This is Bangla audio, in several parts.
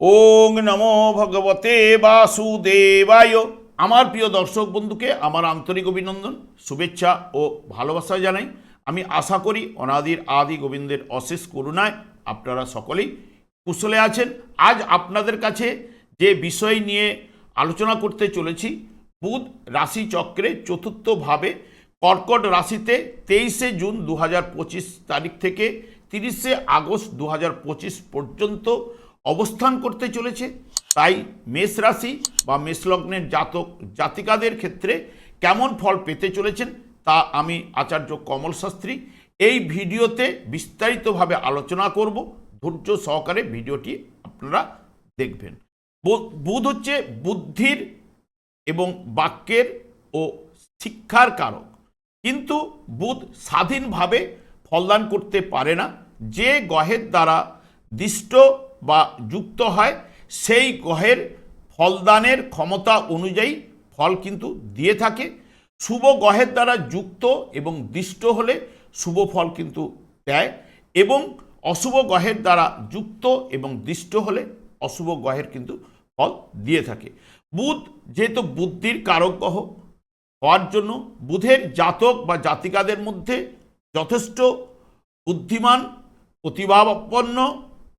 ওং নমো ভগবতে বাসুদেবায়। আমার প্রিয় দর্শক বন্ধুকে আমার আন্তরিক অভিনন্দন, শুভেচ্ছা ও ভালোবাসা জানাই। আমি আশা করি অনাদির আদি গোবিন্দের অশেষ করুণায় আপনারা সকলেই কুশলে আছেন। আজ আপনাদের কাছে যে বিষয় নিয়ে আলোচনা করতে চলেছি, বুধ রাশি চক্রে চতুর্থভাবে কর্কট রাশিতে তেইশে জুন দু হাজার পঁচিশ তারিখ থেকে তিরিশে আগস্ট দু হাজার পঁচিশ পর্যন্ত অবস্থান করতে চলেছে। তাই মেষ রাশি বা মেষলগ্নের জাতক, জাতিকাদের ক্ষেত্রে কেমন ফল পেতে চলেছেন তা আমি আচার্য কমল শাস্ত্রী এই ভিডিওতে বিস্তারিতভাবে আলোচনা করব। ধৈর্য সহকারে ভিডিওটি আপনারা দেখবেন। বুধ হচ্ছে বুদ্ধির এবং বাক্যের ও শিক্ষার কারক। কিন্তু বুধ স্বাধীনভাবে ফলদান করতে পারে না। যে গ্রহের দ্বারা দৃষ্ট বা যুক্ত হয়, সেই গ্রহের ফলদানের ক্ষমতা অনুযায়ী ফল কিন্তু দিয়ে থাকে। শুভ গ্রহের দ্বারা যুক্ত এবং দৃষ্ট হলে শুভ ফল কিন্তু দেয় এবং অশুভ গ্রহের দ্বারা যুক্ত এবং দৃষ্ট হলে অশুভ গ্রহের কিন্তু ফল দিয়ে থাকে। বুধ যেহেতু বুদ্ধির কারক গ্রহ, হওয়ার জন্য বুধের জাতক বা জাতিকাদের মধ্যে যথেষ্ট বুদ্ধিমান প্রতিভাপন্ন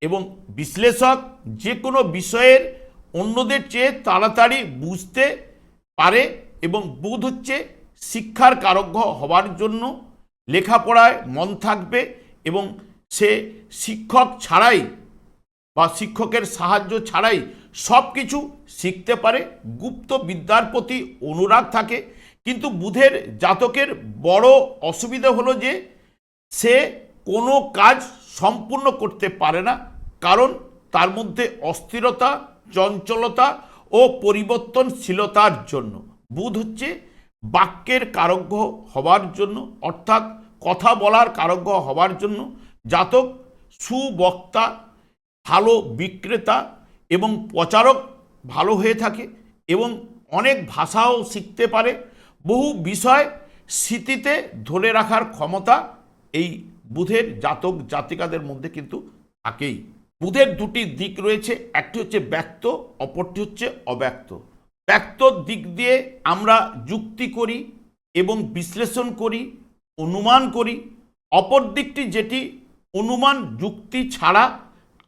এবং বিশ্লেষক যে কোনো বিষয়ের অন্যদের চেয়ে তাড়াতাড়ি বুঝতে পারে এবং বুধ হচ্ছে শিক্ষার কারক হওয়ার জন্য লেখাপড়ায় মন থাকবে এবং সে শিক্ষক ছাড়াই বা শিক্ষকের সাহায্য ছাড়াই সব কিছু শিখতে পারে। গুপ্ত বিদ্যার প্রতি অনুরাগ থাকে। কিন্তু বুধের জাতকের বড় অসুবিধা হলো যে সে কোনো কাজ সম্পূর্ণ করতে পারে না। কারণ তার মধ্যে অস্থিরতা, চঞ্চলতা ও পরিবর্তনশীলতার জন্য। বুধ হচ্ছে বাক্যের কারজ্ঞ হওয়ার জন্য, অর্থাৎ কথা বলার কারজ্ঞ হওয়ার জন্য। জাতক, সুবক্তা, ভালো বিক্রেতা এবং প্রচারক ভালো হয়ে থাকে এবং অনেক ভাষাও শিখতে পারে। বহু বিষয় স্মৃতিতে ধরে রাখার ক্ষমতা এই বুধের জাতক জাতিকাদের মধ্যে কিন্তু থাকেই। বুধের দুটি দিক রয়েছে, একটি হচ্ছে ব্যক্ত, অপরটি হচ্ছে অব্যক্ত। ব্যক্ত দিক দিয়ে আমরা যুক্তি করি এবং বিশ্লেষণ করি, অনুমান করি। অপর দিকটি যেটি, অনুমান, যুক্তি ছাড়া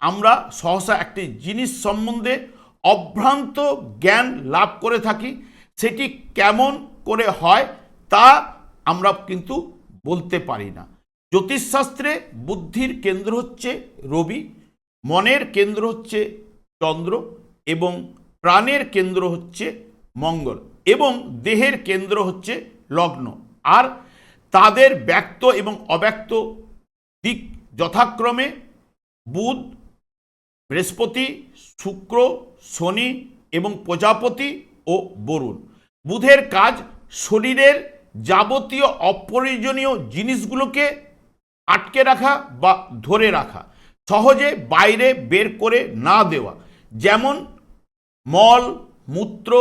আমরা সহসা একটি জিনিস সম্বন্ধে অভ্রান্ত জ্ঞান লাভ করে থাকি, সেটি কেমন করে হয় তা আমরা কিন্তু বলতে পারি না। জ্যোতিষশাস্ত্রে বুদ্ধির কেন্দ্র হচ্ছে রবি মনের কেন্দ্র হচ্ছে চন্দ্র এবং প্রাণের কেন্দ্র হচ্ছে মঙ্গল এবং দেহের কেন্দ্র হচ্ছে লগ্ন। আর তাদের ব্যক্ত এবং অব্যক্ত দিক যথাক্রমে বুধ, বৃহস্পতি, শুক্র, শনি এবং প্রজাপতি ও বরুণ। বুধের কাজ শরীরের যাবতীয় অপ্রয়োজনীয় জিনিসগুলোকে আটকে রাখা বা ধরে রাখা। সহজে বাইরে বের করে না দেওয়া। যেমন মল, মূত্র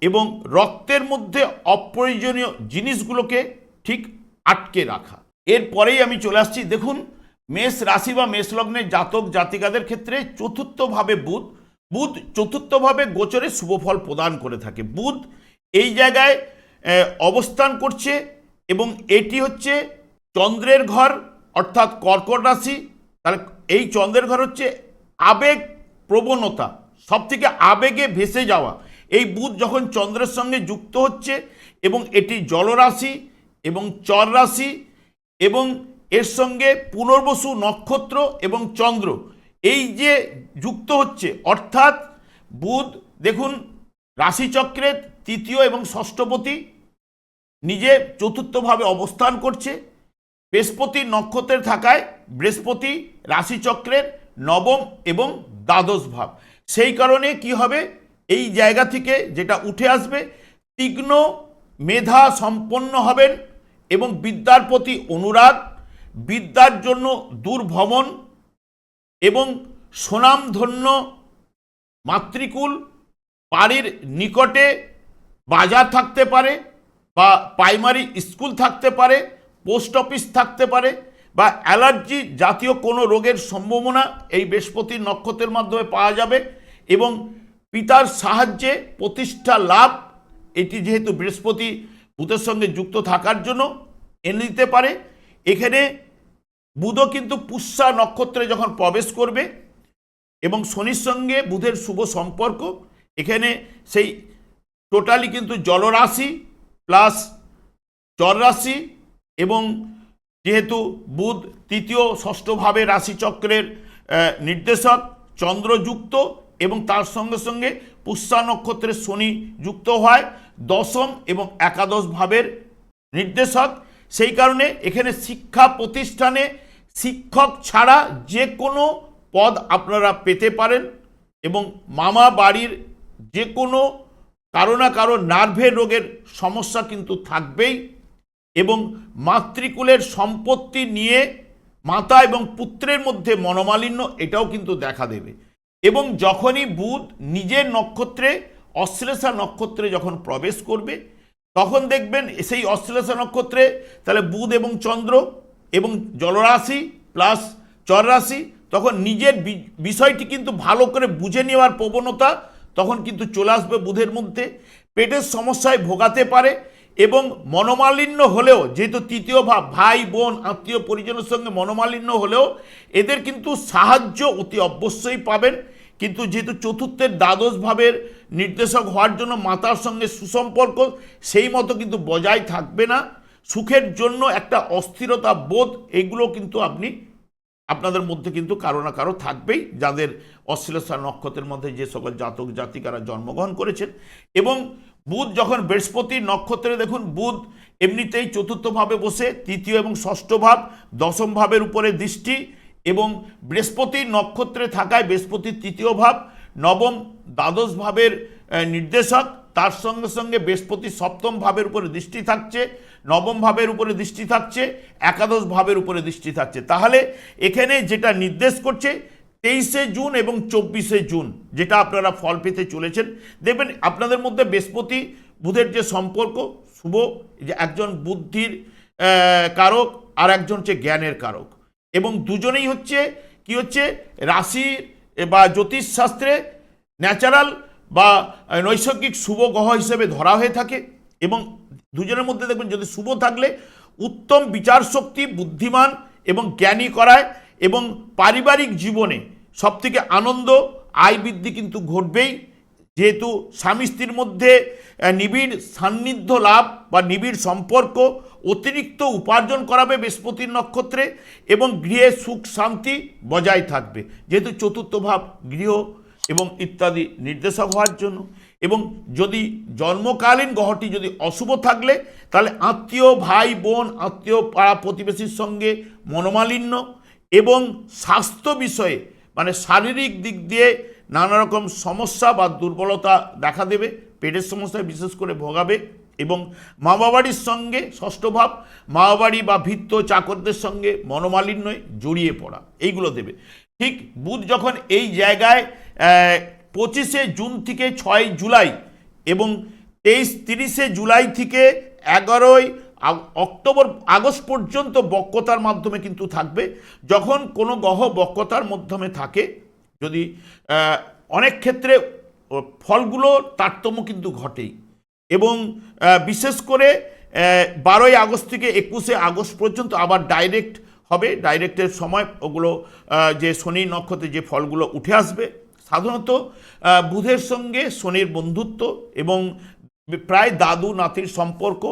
এবং রক্তের মধ্যে অপ্রয়োজনীয় জিনিসগুলোকে ঠিক আটকে রাখা। এরপরেই আমি চলে আসছি, দেখুন, মেষ রাশি বা মেষ লগ্নের জাতক জাতিকাদের ক্ষেত্রে চতুর্থভাবে বুধ। বুধ চতুর্থভাবে গোচরে শুভফল প্রদান করে থাকে। বুধ এই জায়গায় অবস্থান করছে এবং এটি হচ্ছে চন্দ্রের ঘর, অর্থাৎ কর্কট রাশি। তাহলে এই চন্দ্রের ঘর হচ্ছে আবেগ প্রবণতা সব থেকে আবেগে ভেসে যাওয়া। এই বুধ যখন চন্দ্রের সঙ্গে যুক্ত হচ্ছে এবং এটি জলরাশি এবং চর রাশি এবং এর সঙ্গে পুনর্বসু নক্ষত্র এবং চন্দ্র, এই যে যুক্ত হচ্ছে, অর্থাৎ বুধ দেখুন রাশিচক্রের তৃতীয় এবং ষষ্ঠপতি নিজে চতুর্থভাবে অবস্থান করছে। বৃহস্পতি নক্ষত্রের থাকায় বৃহস্পতি রাশিচক্রের নবম এবং দ্বাদশ ভাব। সেই কারণে কি হবে? এই জায়গা থেকে যেটা উঠে আসবে, তীক্ষ্ণ মেধা সম্পন্ন হবেন এবং বিদ্যার প্রতি অনুরাগ, বিদ্যার জন্য দূরভ্রমণ এবং সুনামধন্য মাতৃকুল, বাড়ির নিকটে বাজার থাকতে পারে বা প্রাইমারি স্কুল থাকতে পারে পোস্ট অফিস থাকতে পারে বা অ্যালার্জি জাতীয় কোনো রোগের সম্ভাবনা এই বৃহস্পতির নক্ষত্রের মাধ্যমে পাওয়া যাবে এবং পিতার সাহায্যে প্রতিষ্ঠা লাভ, এটি যেহেতু বৃহস্পতি বুধের সঙ্গে যুক্ত থাকার জন্য এনে দিতে পারে। এখানে বুধও কিন্তু পুষ্যা নক্ষত্রে যখন প্রবেশ করবে এবং শনির সঙ্গে বুধের শুভ সম্পর্ক, এখানে সেই টোটালি কিন্তু জলরাশি প্লাস চররাশি এবং যেহেতু বুধ তৃতীয় ষষ্ঠভাবে রাশিচক্রের নির্দেশক চন্দ্রযুক্ত এবং তার সঙ্গে সঙ্গে পুষ্যা নক্ষত্রের শনি যুক্ত হয় দশম এবং একাদশ ভাবের নির্দেশক। সেই কারণে এখানে শিক্ষা প্রতিষ্ঠানে শিক্ষক ছাড়া যে কোনো পদ আপনারা পেতে পারেন এবং মামা বাড়ির যে কোনো কারও না কারও নার্ভের রোগের সমস্যা কিন্তু থাকবেই। এবং মাতৃকুলের সম্পত্তি নিয়ে মাতা এবং পুত্রের মধ্যে মনোমালিন্য এটাও কিন্তু দেখা দেবে। এবং যখনই বুধ নিজের নক্ষত্রে, অশ্লেষা নক্ষত্রে যখন প্রবেশ করবে, তখন দেখবেন সেই অশ্লেষা নক্ষত্রে তাহলে বুধ এবং চন্দ্র এবং জলরাশি প্লাস চররাশি, তখন নিজের বিষয়টি কিন্তু ভালো করে বুঝে নেওয়ার প্রবণতা তখন কিন্তু চলে আসবে বুধের মধ্যে। পেটের সমস্যায় ভোগাতে পারে এবং মনোমালিন্য হলেও, যেহেতু তৃতীয় ভাব, ভাই, বোন, আত্মীয় পরিজনের সঙ্গে মনোমালিন্য হলেও, এদের কিন্তু সাহায্য অতি অবশ্যই পাবেন। কিন্তু যেহেতু চতুর্থের দ্বাদশ ভাবের নির্দেশক হওয়ার জন্য মাতার সঙ্গে সুসম্পর্ক, সেই মতো কিন্তু বজায় থাকবে না। সুখের জন্য একটা অস্থিরতা বোধ, এগুলো কিন্তু আপনি, আপনাদের মধ্যে কিন্তু কারও না কারও থাকবেই, যাদের অশ্লেষা নক্ষত্রের মধ্যে যে সকল জাতক জাতিকারা জন্মগ্রহণ করেছেন। এবং বুধ যখন বৃহস্পতির নক্ষত্রে, দেখুন, বুধ এমনিতেই চতুর্থভাবে বসে, তৃতীয় এবং ষষ্ঠ ভাব দশম ভাবের উপরে দৃষ্টি এবং বৃহস্পতির নক্ষত্রে থাকায় বৃহস্পতির তৃতীয় ভাব, নবম দ্বাদশ ভাবের নির্দেশক। তার সঙ্গে সঙ্গে বৃহস্পতি সপ্তম ভাবের উপরে দৃষ্টি থাকছে, নবম ভাবের উপরে দৃষ্টি থাকছে, একাদশ ভাবের উপরে দৃষ্টি থাকছে। তাহলে এখানে যেটা নির্দেশ করছে তেইশে জুন এবং চব্বিশে জুন, যেটা আপনারা ফল পেতে চলেছেন। দেখবেন আপনাদের মধ্যে বৃহস্পতি বুধের যে সম্পর্ক, শুভ যে একজন বুদ্ধির কারক আর একজন হচ্ছে জ্ঞানের কারক। এবং দুজনেই হচ্ছে, কি হচ্ছে? রাশি বা জ্যোতিষশাস্ত্রে ন্যাচারাল বা নৈসর্গিক শুভ গ্রহ হিসেবে ধরা হয়ে থাকে। এবং দুজনের মধ্যে দেখবেন যদি শুভ থাকলে উত্তম বিচার শক্তি বুদ্ধিমান এবং জ্ঞানী করায় এবং পারিবারিক জীবনে সবথেকে আনন্দ, আয় বৃদ্ধি কিন্তু ঘটবেই। যেহেতু স্বামী স্ত্রীর মধ্যে নিবিড় সান্নিধ্য লাভ বা নিবিড় সম্পর্ক অতিরিক্ত উপার্জন করাবে বৃহস্পতির নক্ষত্রে এবং গৃহে সুখ শান্তি বজায় থাকবে। যেহেতু চতুর্থ ভাব গৃহ এবং ইত্যাদি নির্দেশক হওয়ার জন্য। এবং যদি জন্মকালীন গ্রহটি যদি অশুভ থাকলে, তাহলে আত্মীয়, ভাই, বোন, আত্মীয়, পাড়া প্রতিবেশীর সঙ্গে মনোমালিন্য এবং স্বাস্থ্য বিষয়ে মানে শারীরিক দিক দিয়ে নানা রকম সমস্যা বা দুর্বলতা দেখা দেবে, পেটের সমস্যায় বিশেষ করে ভোগাবে এবং মা বাবাড়ির সঙ্গে ষষ্ঠ ভাব মা বাড়ি বা ভিত্ত চাকরদের সঙ্গে মনোমালিন্যয় জড়িয়ে পড়া, এইগুলো দেবে। ঠিক বুধ যখন এই জায়গায় পঁচিশে জুন থেকে ছয় জুলাই এবং তেইশ, তিরিশে জুলাই থেকে এগারোই অক্টোবর, আগস্ট পর্যন্ত বক্রতার মাধ্যমে কিন্তু থাকবে। যখন কোনো গ্রহ বক্রতার মাধ্যমে থাকে, যদি অনেক ক্ষেত্রে ফলগুলো তারতম্য কিন্তু ঘটেই। এবং বিশেষ করে বারোই আগস্ট থেকে একুশে আগস্ট পর্যন্ত আবার ডাইরেক্ট হবে। ডাইরেক্টের সময় ওগুলো যে শনি নক্ষত্রে যে ফলগুলো উঠে আসবে। সাধারণত বুধের সঙ্গে শনির বন্ধুত্ব এবং প্রায় দাদু নাতির সম্পর্ক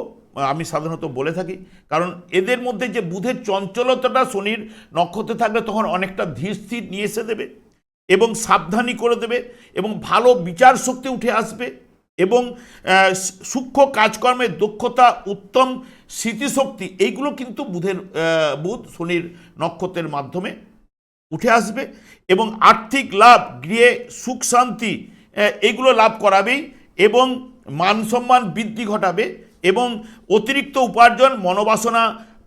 আমি সাধারণত বলে থাকি, কারণ এদের মধ্যে যে বুধের চঞ্চলতাটা শনির নক্ষত্রে থাকলে তখন অনেকটা ধীর স্থির নিয়ে এসে দেবে এবং সাবধানী করে দেবে এবং ভালো বিচার শক্তি উঠে আসবে এবং সূক্ষ্ম কাজকর্মের দক্ষতা, উত্তম স্মৃতিশক্তি, এইগুলো কিন্তু বুধের বুধ শনির নক্ষত্রের মাধ্যমে উঠে আসবে এবং আর্থিক লাভ, গৃহে সুখ, শান্তি এগুলো লাভ করাবেই এবং মান সম্মান বৃদ্ধি ঘটাবে। এবং অতিরিক্ত উপার্জন, মনোবাসনা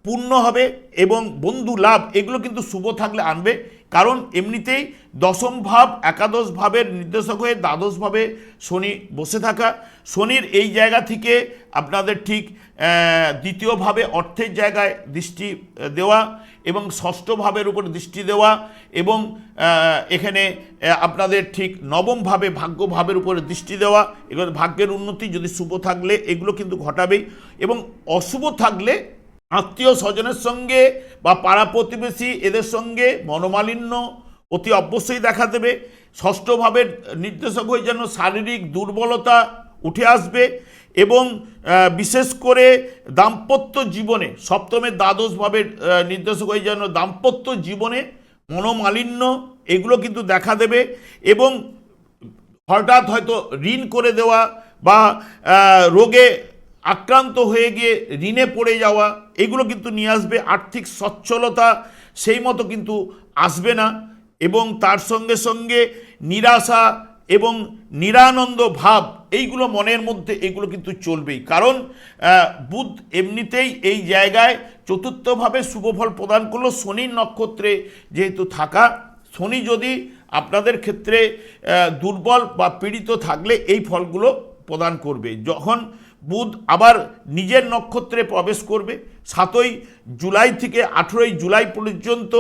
পূর্ণ হবে এবং বন্ধু লাভ, এগুলো কিন্তু শুভ থাকলে আনবে। কারণ এমনিতেই দশম ভাব একাদশ ভাবের নির্দেশক হয়ে দ্বাদশ ভাবে শনি বসে থাকা। শনির এই জায়গা থেকে আপনাদের ঠিক দ্বিতীয়ভাবে অর্থের জায়গায় দৃষ্টি দেওয়া এবং ষষ্ঠ ভাবের উপর দৃষ্টি দেওয়া এবং এখানে আপনাদের ঠিক নবম ভাবে ভাগ্য ভাবের উপরে দৃষ্টি দেওয়া। এগুলো ভাগ্যের উন্নতি, যদি শুভ থাকলে এগুলো কিন্তু ঘটাবেই। এবং অশুভ থাকলে আত্মীয় স্বজনের সঙ্গে বা পাড়া প্রতিবেশী এদের সঙ্গে মনোমালিন্য অতি অবশ্যই দেখা দেবে। ষষ্ঠ ভাবের নির্দেশক হয়ে যেন শারীরিক দুর্বলতা উঠে আসবে এবং বিশেষ করে দাম্পত্য জীবনে সপ্তমের দ্বাদশভাবে নির্দেশক হয়ে যেন দাম্পত্য জীবনে মনোমালিন্য, এগুলো কিন্তু দেখা দেবে এবং হঠাৎ হয়তো ঋণ করে দেওয়া বা রোগে আক্রান্ত হয়ে গিয়ে ঋণে পড়ে যাওয়া, এগুলো কিন্তু নিয়ে আসবে। আর্থিক সচ্ছলতা সেই মতো কিন্তু আসবে না এবং তার সঙ্গে সঙ্গে নিরাশা এবং নিরানন্দ ভাব, এইগুলো মনের মধ্যে, এগুলো কিন্তু চলবেই। কারণ বুধ এমনিতেই এই জায়গায় চতুর্থভাবে শুভফল প্রদান করল শনির নক্ষত্রে যেহেতু থাকা। শনি যদি আপনাদের ক্ষেত্রে দুর্বল বা পীড়িত থাকলে এই ফলগুলো প্রদান করবে। যখন বুধ আবার নিজের নক্ষত্রে প্রবেশ করবে, সাতই জুলাই থেকে আঠেরোই জুলাই পর্যন্ত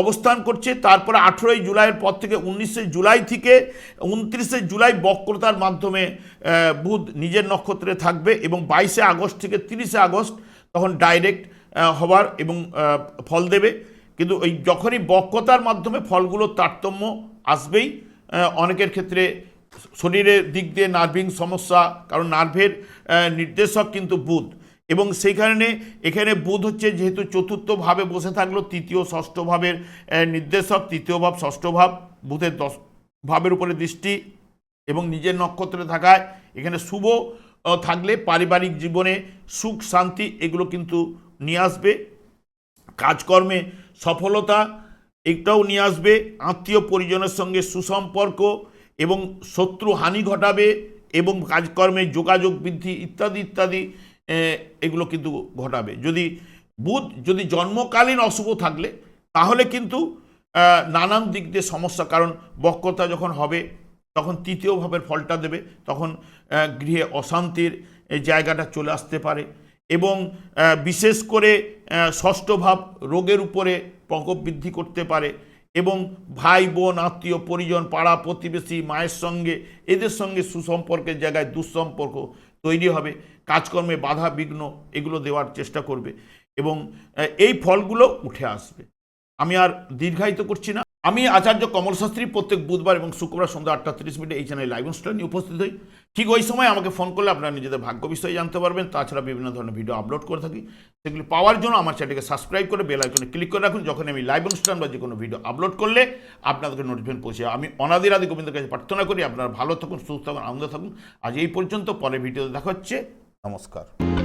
অবস্থান করছে। তারপরে আঠেরোই জুলাইয়ের পর থেকে উনিশে জুলাই থেকে উনত্রিশে জুলাই বক্রতার মাধ্যমে বুধ নিজের নক্ষত্রে থাকবে এবং বাইশে আগস্ট থেকে তিরিশে আগস্ট তখন ডাইরেক্ট হবার এবং ফল দেবে। কিন্তু ওই যখনই বক্রতার মাধ্যমে ফলগুলোর তারতম্য আসবেই অনেকের ক্ষেত্রে শরীরের দিক দিয়ে নার্ভিং সমস্যা, কারণ নার্ভের নির্দেশক কিন্তু বুধ। এবং সেই কারণে এখানে বুধ হচ্ছে যেহেতু চতুর্থভাবে বসে থাকল, তৃতীয়, ষষ্ঠ ভাবের নির্দেশক, তৃতীয় ভাব, ষষ্ঠ ভাব, বুধের দশ ভাবের উপরে দৃষ্টি এবং নিজের নক্ষত্রে থাকায় এখানে শুভ থাকলে পারিবারিক জীবনে সুখ, শান্তি এগুলো কিন্তু নিয়ে আসবে। কাজকর্মে সফলতা এটাও নিয়ে আসবে। আত্মীয় পরিজনের সঙ্গে সুসম্পর্ক এবং শত্রু হানি ঘটাবে এবং কাজকর্মে যোগাযোগ বৃদ্ধি ইত্যাদি ইত্যাদি এগুলো কিন্তু ঘটাবে। যদি বুধ, যদি জন্মকালীন অশুভ থাকলে, তাহলে কিন্তু নানান দিক দিয়ে সমস্যা। কারণ বক্রতা যখন হবে, তখন তৃতীয় ভাবের ফলটা দেবে, তখন গৃহে অশান্তির জায়গাটা চলে আসতে পারে। এবং বিশেষ করে ষষ্ঠ ভাব রোগের উপরে প্রকোপ বৃদ্ধি করতে পারে। এবং ভাই, বোন, আত্মীয়, পরিজন, পাড়া, প্রতিবেশী, মায়ের সঙ্গে, এদের সঙ্গে সুসম্পর্কের জায়গায় দুঃসম্পর্ক তৈরি হবে। কাজকর্মে বাধা, বিঘ্ন, এগুলো দেওয়ার চেষ্টা করবে এবং এই ফলগুলো উঠে আসবে। আমি আর দীর্ঘায়িত করছি না। আমি আচার্য কমল শাস্ত্রী প্রত্যেক বুধবার এবং শুক্রবার সন্ধ্যা আটটা তিরিশ মিনিটে এই চ্যানেলে লাইভ অনুষ্ঠান নিয়ে উপস্থিত হই। ঠিক ওই সময় আমাকে ফোন করলে আপনারা নিজেদের ভাগ্য বিষয়ে জানতে পারবেন। তাছাড়া বিভিন্ন ধরনের ভিডিও আপলোড করে থাকি। সেগুলি পাওয়ার জন্য আমার চ্যানেলকে সাবস্ক্রাইব করে বেল আইকনে ক্লিক করে রাখুন। যখন আমি লাইভ অনুষ্ঠান বা যে কোনো ভিডিও আপলোড করলে আপনাদেরকে নোটিফিকেশন পৌঁছে। আমি অনাদির আদি গোবিন্দের কাছে প্রার্থনা করি, আপনারা ভালো থাকুন, সুস্থ থাকুন, আনন্দ থাকুন। আজ এই পর্যন্ত পরে ভিডিওতে দেখা হচ্ছে। নমস্কার।